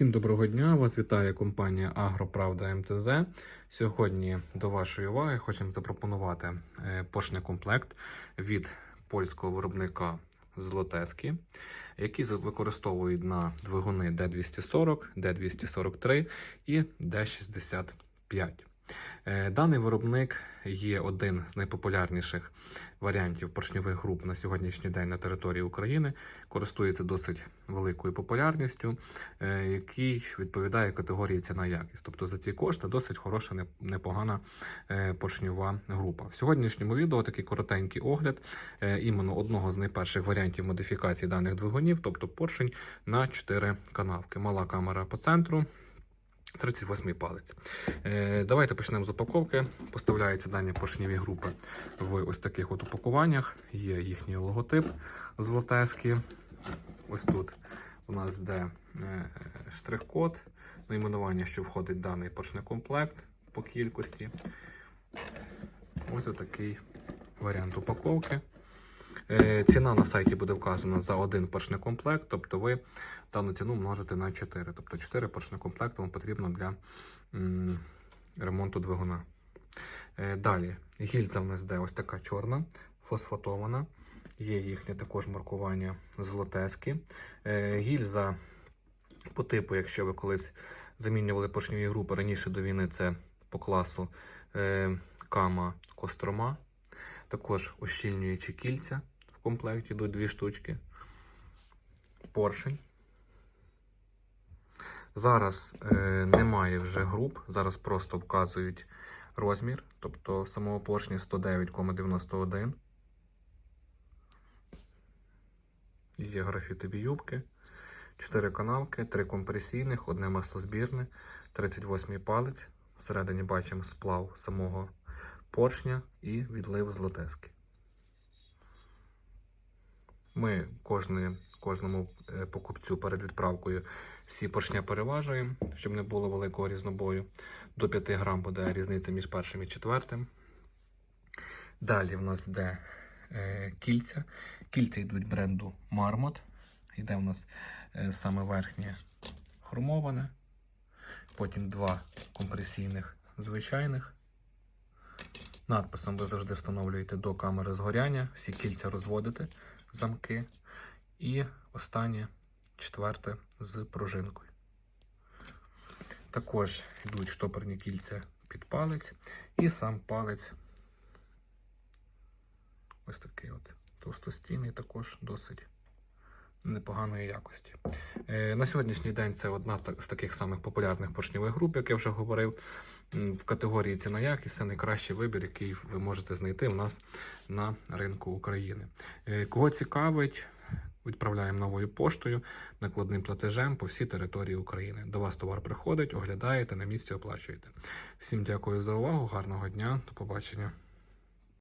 Всім доброго дня! Вас вітає компанія Агроправда МТЗ. Сьогодні до вашої уваги хочемо запропонувати пошний комплект від польського виробника Злотески, які використовують на двигуни D240, D243 і D65. Е, Даний виробник є один з найпопулярніших варіантів поршньових груп на сьогоднішній день на території України. Користується досить великою популярністю, е, який відповідає категорії ціна якість. Тобто за ці кошти досить хороша, непогана е, поршньова група. В сьогоднішньому відео такий коротенький огляд іменно одного з найперших варіантів модифікації даних двигунів, тобто поршень на 4 канавки. Мала камера по центру. 38 палець. Е, давайте почнемо з упаковки. Поставляються дані поршневі групи в ось таких от упакуваннях. Є їхній логотип золотеський. Ось тут у нас де е, штрих-код, найменування, що входить в даний поршний комплект по кількості. Ось такий варіант упаковки. Е, Ціна на сайті буде вказана за один поршний комплект, тобто ви дану ціну множите на 4. Тобто 4 поршні комплекти вам потрібно для ремонту двигуна. Е, Далі гільза в нас де ось така чорна, фосфатована. Є їхнє також маркування золотески. Е, Гільза по типу, якщо ви колись замінювали поршневі групи раніше до війни, це по класу Кама Кострома. Також ущільнюючі кільця в комплекті йдуть дві штучки. Поршень. Зараз е, немає вже груп, зараз просто вказують розмір, тобто самого поршня 109,91. Є графітові юбки, 4 канавки, 3 компресійних, одне маслозбірне, 38 палець. Всередині бачимо сплав самого поршня і відлив злотески. Ми кожне, кожному е, покупцю перед відправкою всі поршня переважуємо, щоб не було великого різнобою. До 5 грам буде різниця між першим і четвертим. Далі в нас йде е, кільця. Кільця йдуть бренду Marmot. Йде в нас е, саме верхнє хромоване. Потім два компресійних звичайних. Надписом ви завжди встановлюєте до камери згоряння, всі кільця розводите, замки. І останнє четверте з пружинкою. Також йдуть штопорні кільця під палець і сам палець ось такий от товстостійний, також досить непоганої якості. Е, На сьогоднішній день це одна з таких самих популярних поршневих груп, як я вже говорив. В категорії ціна якість це найкращий вибір, який ви можете знайти в нас на ринку України. Е, Кого цікавить, відправляємо новою поштою, накладним платежем по всій території України. До вас товар приходить, оглядаєте, на місці оплачуєте. Всім дякую за увагу, гарного дня, до побачення.